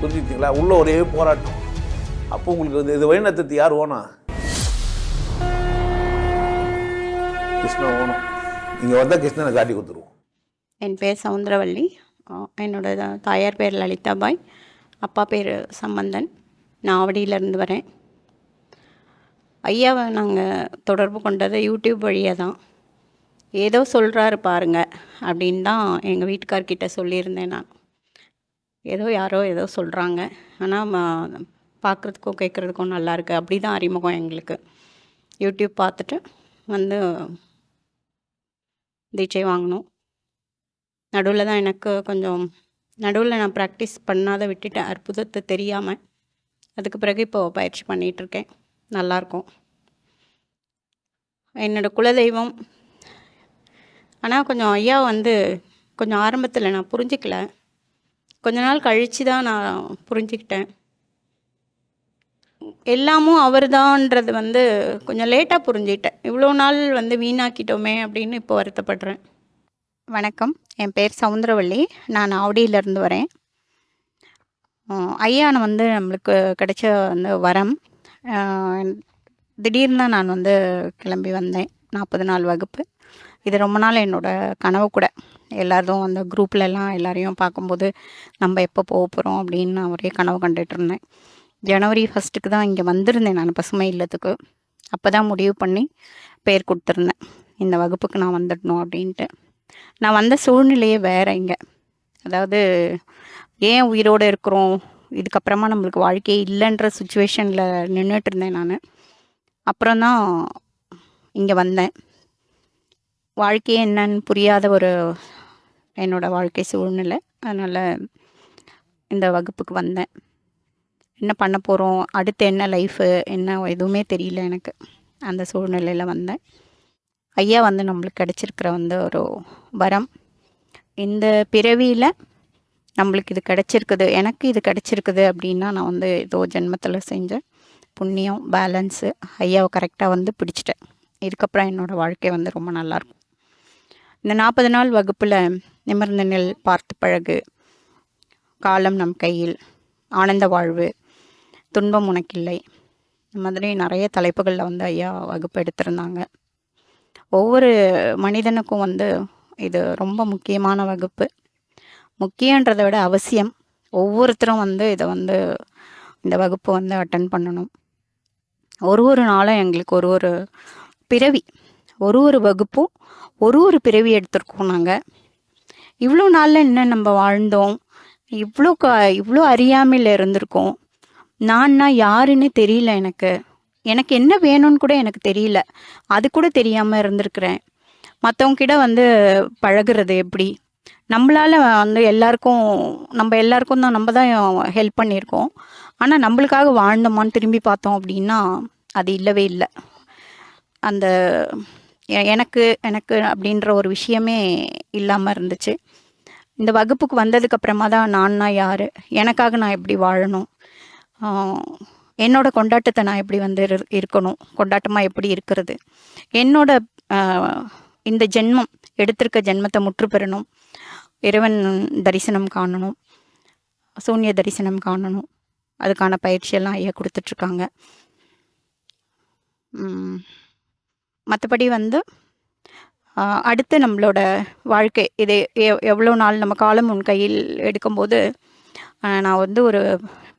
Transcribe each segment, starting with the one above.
புரிஞ்சுக்கிட்டீங்களா? உள்ள ஒரே போராட்டம். அப்போ உங்களுக்கு வந்து இது வழிநடத்தத்து யார்? ஓனா? கிருஷ்ணன் ஓனும் இங்கே வந்தால் கிருஷ்ணனை காட்டி கொடுத்துருவோம். என் பேர் சவுந்தரவள்ளி என்னோட தாயார் பேர் லலிதாபாய். அப்பா பேர் சம்பந்தன். நான் ஆவடியிலேருந்து வரேன். ஐயாவை நாங்கள் தொடர்பு கொண்டது யூடியூப் வழியாக தான். ஏதோ சொல்கிறாரு பாருங்க அப்படின்னு தான் எங்கள் வீட்டுக்கார்கிட்ட சொல்லியிருந்தேன் நான். ஏதோ யாரோ ஏதோ சொல்கிறாங்க ஆனால் பார்க்குறதுக்கும் கேட்குறதுக்கும் நல்லாயிருக்கு அப்படி தான் அறிமுகம் எங்களுக்கு. யூடியூப் பார்த்துட்டு வந்து தீட்சை வாங்கினோம் நடுவில் தான் எனக்கு கொஞ்சம் நடுவில் நான் ப்ராக்டிஸ் பண்ணாத விட்டுட்டேன் அற்புதத்தை தெரியாமல் அதுக்கு பிறகு இப்போ பயிற்சி பண்ணிகிட்ருக்கேன் நல்லாயிருக்கும் என்னோட குலதெய்வம். ஆனால் கொஞ்சம் ஐயா வந்து கொஞ்சம் ஆரம்பத்தில் நான் புரிஞ்சிக்கல. கொஞ்ச நாள் கழித்து தான் நான் புரிஞ்சுக்கிட்டேன். எல்லாமும் அவர் தான்ன்றது வந்து கொஞ்சம் லேட்டாக புரிஞ்சுக்கிட்டேன். இவ்வளோ நாள் வந்து வீணாக்கிட்டோமே அப்படின்னு இப்போ வருத்தப்படுறேன். வணக்கம். என் பேர் சவுந்தரவள்ளி. நான் ஆவடியிலேருந்து வரேன். ஐயான வந்து நம்மளுக்கு கிடைச்ச வந்து வரம். திடீர்னு தான் நான் வந்து கிளம்பி வந்தேன். நாற்பது நாள் வகுப்பு. இது ரொம்ப நாள் என்னோடய கனவு கூட. எல்லோரும் அந்த குரூப்லலாம் எல்லாரையும் பார்க்கும்போது நம்ம எப்போ போக போகிறோம் அப்படின்னு நான் ஒரே கனவு கண்டுட்டு இருந்தேன். ஜனவரி ஃபஸ்ட்டுக்கு தான் இங்கே வந்திருந்தேன் நான் பசுமை இல்லத்துக்கு. அப்போ தான் முடிவு பண்ணி பேர் கொடுத்துருந்தேன். இந்த வகுப்புக்கு நான் வந்துடணும் அப்படின்ட்டு. நான் வந்த சூழ்நிலையே வேற இங்கே. அதாவது ஏன் உயிரோடு இருக்கிறோம்? இதுக்கப்புறமா நம்மளுக்கு வாழ்க்கையே இல்லைன்ற சுச்சுவேஷனில் நின்றுட்டு இருந்தேன் நான். அப்புறம் தான் இங்கே வந்தேன். வாழ்க்கையே என்னன்னு புரியாத ஒரு என்னோட வாழ்க்கை சூழ்நிலை. அதனால் இந்த வகுப்புக்கு வந்தேன். என்ன பண்ண போகிறோம் அடுத்து என்ன லைஃபு என்ன எதுவுமே தெரியல எனக்கு. அந்த சூழ்நிலையில் வந்தேன். ஐயா வந்து நம்மளுக்கு கிடச்சிருக்கிற வந்து ஒரு வரம். இந்த பிறவியில் நம்மளுக்கு இது கிடச்சிருக்குது. எனக்கு இது கிடச்சிருக்குது அப்படின்னா நான் வந்து ஏதோ ஜென்மத்தில் செஞ்ச புண்ணியம் பேலன்ஸு ஐயாவை கரெக்டாக வந்து பிடிச்சிட்டேன். இதுக்கப்புறம் என்னோடய வாழ்க்கை வந்து ரொம்ப நல்லாயிருக்கும் இந்த நாற்பது நாள் வகுப்பில் நிமிர்ந்த நெல் பார்த்து பழகு காலம் நம் கையில் ஆனந்த வாழ்வு துன்பம் உனக்கில்லை. இந்த மாதிரி நிறைய தலைப்புகளில் வந்து ஐயா வகுப்பு எடுத்திருந்தாங்க. ஒவ்வொரு மனிதனுக்கும் வந்து இது ரொம்ப முக்கியமான வகுப்பு. முக்கியன்றதை விட அவசியம் ஒவ்வொருத்தரும் வந்து இதை வந்து இந்த வகுப்பு வந்து அட்டன் பண்ணணும். ஒரு ஒரு நாளும் எங்களுக்கு ஒரு ஒரு பிறவி. ஒரு ஒரு வகுப்பும் ஒரு ஒரு பிறவி எடுத்திருக்கோம் நாங்கள் இவ்வளோ நாளில் என்ன நம்ம வாழ்ந்தோம்? இவ்வளோ க இவ்வளோ அறியாமையில் இருந்திருக்கோம். நான்னா யாருன்னு தெரியல எனக்கு. எனக்கு என்ன வேணும்னு கூட எனக்கு தெரியல. அது கூட தெரியாமல் இருந்திருக்கிறேன். மற்றவங்கிட்ட வந்து பழகுறது எப்படி? நம்மளால் வந்து எல்லாருக்கும் நம்ம எல்லாருக்கும் தான் நம்ம தான் ஹெல்ப் பண்ணியிருக்கோம். ஆனால் நம்மளுக்காக வாழ்ந்தோமான்னு திரும்பி பார்த்தோம் அப்படின்னா அது இல்லவே இல்லை. அந்த எனக்கு எனக்கு அப்படின்ற ஒரு விஷயமே இல்லாமல் இருந்துச்சு. இந்த வகுப்புக்கு வந்ததுக்கப்புறமா தான் நான்னா யார்? எனக்காக நான் எப்படி வாழணும்? என்னோட கொண்டாட்டத்தை நான் எப்படி வந்து இரு- இருக்கணும்? கொண்டாட்டமாக எப்படி இருக்கிறது? என்னோட இந்த ஜென்மம் எடுத்திருக்க ஜென்மத்தை முற்று பெறணும். இறைவன் தரிசனம் காணணும். சூன்ய தரிசனம் காணணும். அதுக்கான பயிற்சியெல்லாம் ஐயா கொடுத்துட்ருக்காங்க. மற்றபடி வந்து அடுத்து நம்மளோட வாழ்க்கை இது எவ்வளோ நாள் நம்ம காலம் உன் கையில் எடுக்கும்போது நான் வந்து ஒரு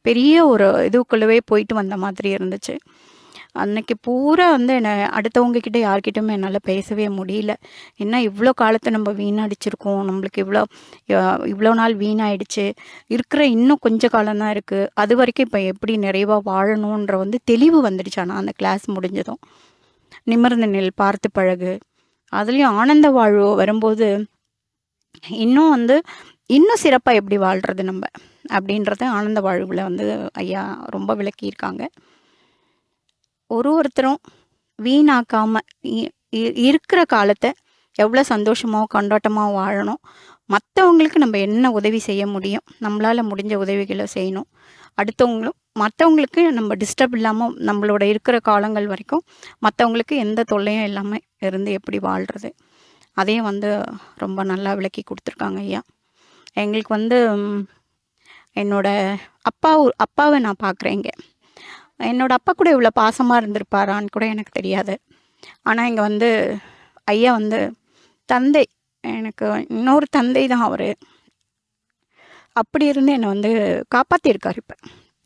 பெரிய ஒரு இதுக்குள்ளவே போயிட்டு வந்த மாதிரி இருந்துச்சு. அன்னைக்கு பூரா வந்து என்னை அடுத்தவங்க கிட்ட யார்கிட்டயுமே என்னால் பேசவே முடியல. என்ன இவ்வளோ காலத்தை நம்ம வீணடிச்சிருக்கோம் நம்மளுக்கு இவ்வளோ இவ்வளோ நாள் வீணாயிடுச்சு இருக்கிற இன்னும் கொஞ்ச காலம்தான் இருக்குது அது வரைக்கும் இப்போ எப்படி நிறைவாக வாழணுன்ற வந்து தெளிவு வந்துடுச்சு. ஆனால் அந்த கிளாஸ் முடிஞ்சதும். நிமிர்ந்த நெல் பார்த்து பழகு. அதுலேயும் ஆனந்த வாழ்வு வரும்போது இன்னும் வந்து இன்னும் சிறப்பாக எப்படி வாழ்கிறது நம்ம அப்படின்றத ஆனந்த வாழ்வில் வந்து ஐயா ரொம்ப விளக்கியிருக்காங்க. ஒரு ஒருத்தரும் வீணாக்காமல் இருக்கிற காலத்தை எவ்வளோ சந்தோஷமாக கொண்டாட்டமாக வாழணும். மற்றவங்களுக்கு நம்ம என்ன உதவி செய்ய முடியும்? நம்மளால் முடிஞ்ச உதவிகளை செய்யணும். அடுத்தவங்களும் மற்றவங்களுக்கு நம்ம டிஸ்டர்ப் இல்லாமல் நம்மளோட இருக்கிற காலங்கள் வரைக்கும் மற்றவங்களுக்கு எந்த தொல்லையும் இல்லாமல் இருந்து எப்படி வாழ்கிறது அதையும் வந்து ரொம்ப நல்லா விளக்கி கொடுத்துருக்காங்க ஐயா. எங்களுக்கு வந்து என்னோட அப்பா அப்பாவை நான் பார்க்குறேன் இங்கே. என்னோட அப்பா கூட இவ்வளோ பாசமாக இருந்திருப்பாரான்னு கூட எனக்கு தெரியாது. ஆனால் இங்கே வந்து ஐயா வந்து தந்தை எனக்கு இன்னொரு தந்தை தான் அவர். அப்படி இருந்து என்னை வந்து காப்பாற்றிருக்காரு இப்போ.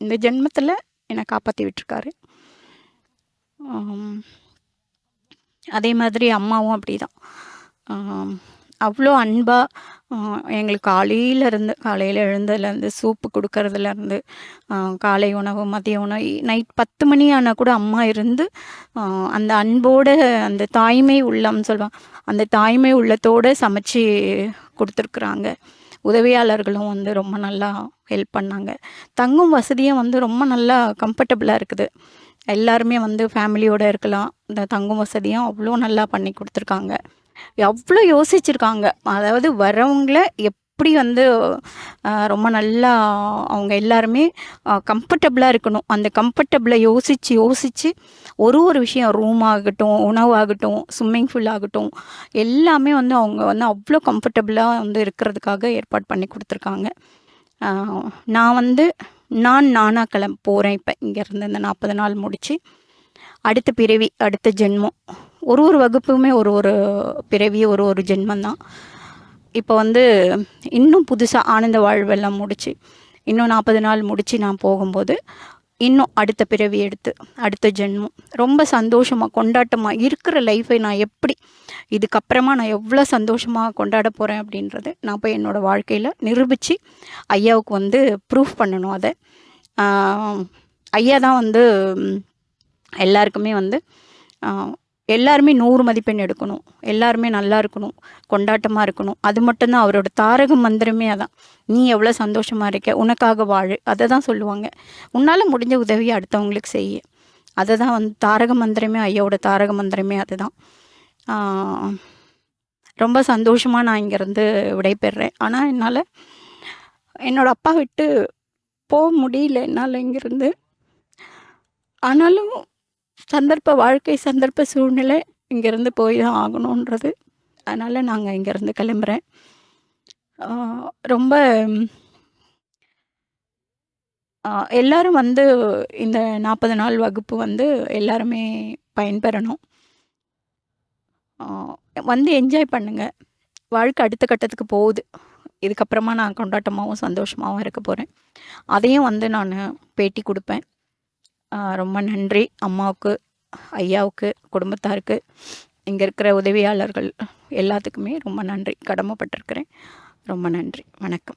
இந்த ஜென்மத்தில் என்னை காப்பாற்றி விட்டுருக்காரு. அதே மாதிரி அம்மாவும் அப்படி தான் அவ்வளோ அன்பாக எங்களுக்கு காலையிலேருந்து காலையில் எழுந்ததுலேருந்து சூப்பு கொடுக்கறதுலேருந்து காலை உணவு மதிய உணவு நைட் பத்து மணி ஆனால் கூட அம்மா இருந்து அந்த அன்போட அந்த தாய்மை உள்ளம்னு சொல்லுவாங்க அந்த தாய்மை உள்ளத்தோடு சமைச்சு கொடுத்துருக்குறாங்க. உதவியாளர்களும் வந்து ரொம்ப நல்லா ஹெல்ப் பண்ணாங்க. தங்கும் வசதியும் வந்து ரொம்ப நல்லா கம்ஃபர்டபுளாக இருக்குது. எல்லாருமே வந்து ஃபேமிலியோடு இருக்கலாம். இந்த தங்கும் வசதியும் அவ்வளோ நல்லா பண்ணி கொடுத்துருக்காங்க. எவ்வளோ யோசிச்சிருக்காங்க. அதாவது வரவங்கள எப்படி வந்து ரொம்ப நல்லா அவங்க எல்லாருமே கம்ஃபர்டபுளாக இருக்கணும். அந்த கம்ஃபர்டபுளை யோசித்து யோசித்து ஒரு ஒரு விஷயம் ரூம் ஆகட்டும் உணவாகட்டும் ஸ்விம்மிங் பூல் ஆகட்டும் எல்லாமே வந்து அவங்க வந்து அவ்வளோ கம்ஃபர்டபுளாக வந்து இருக்கிறதுக்காக ஏற்பாடு பண்ணி கொடுத்துருக்காங்க. நான் வந்து நான் நானாக கிளம்ப போகிறேன் இப்போ. இங்கேருந்து இந்த நாற்பது நாள் முடித்து அடுத்த பிறவி அடுத்த ஜென்மம். ஒரு ஒரு வகுப்புமே ஒரு ஒரு பிறவி ஒரு ஒரு ஜென்மம் தான். இப்போ வந்து இன்னும் புதுசாக ஆனந்த வாழ்வெல்லாம் முடிச்சு இன்னும் நாற்பது நாள் முடித்து நான் போகும்போது இன்னும் அடுத்த பிறவி எடுத்து அடுத்த ஜென்மம். ரொம்ப சந்தோஷமாக கொண்டாட்டமாக இருக்கிற லைஃபை நான் எப்படி இதுக்கப்புறமா நான் எவ்வளோ சந்தோஷமாக கொண்டாட போகிறேன் அப்படின்றது நான் போய் என்னோடய வாழ்க்கையில் நிரூபித்து ஐயாவுக்கு வந்து ப்ரூஃப் பண்ணணும் அதை. ஐயா தான் வந்து எல்லாருக்குமே வந்து எல்லாருமே நூறு மதிப்பெண் எடுக்கணும். எல்லாருமே நல்லா இருக்கணும். கொண்டாட்டமாக இருக்கணும். அது மட்டும்தான் அவரோட தாரக மந்திரமே அதான். நீ எவ்வளோ சந்தோஷமாக இருக்க? உனக்காக வாழு. அதை தான் சொல்லுவாங்க. உன்னால் முடிஞ்ச உதவியை அடுத்தவங்களுக்கு செய்ய. அதை தான் வந்து தாரக மந்திரமே ஐயாவோட தாரக மந்திரமே அதுதான். ரொம்ப சந்தோஷமாக நான் இங்கேருந்து விடைபெறுறேன் ஆனால் என்னால் என்னோடய அப்பா விட்டு போக முடியல. என்னால் இங்கேருந்து. ஆனாலும் சந்தர்ப்ப வாழ்க்கை சந்தர்ப்ப சூழ்நிலை இங்கேருந்து போய் தான் ஆகணுன்றது. அதனால் நாங்கள் இங்கேருந்து கிளம்புறேன். ரொம்ப எல்லாரும் வந்து இந்த நாற்பது நாள் வகுப்பு வந்து எல்லாருமே பயன்பெறணும். வந்து என்ஜாய் பண்ணுங்கள் வாழ்க்கை அடுத்த கட்டத்துக்கு போகுது. இதுக்கப்புறமா நான் கொண்டாட்டமாகவும் சந்தோஷமாகவும் இருக்க போகிறேன் அதையும் வந்து நான் பேட்டி கொடுப்பேன். ரொம்ப நன்றி. அம்மாவுக்கு ஐயாவுக்கு குடும்பத்தாருக்கு இங்கே இருக்கிற உதவியாளர்கள் எல்லாத்துக்குமே ரொம்ப நன்றி. கடமைப்பட்டிருக்கிறேன். ரொம்ப நன்றி. வணக்கம்.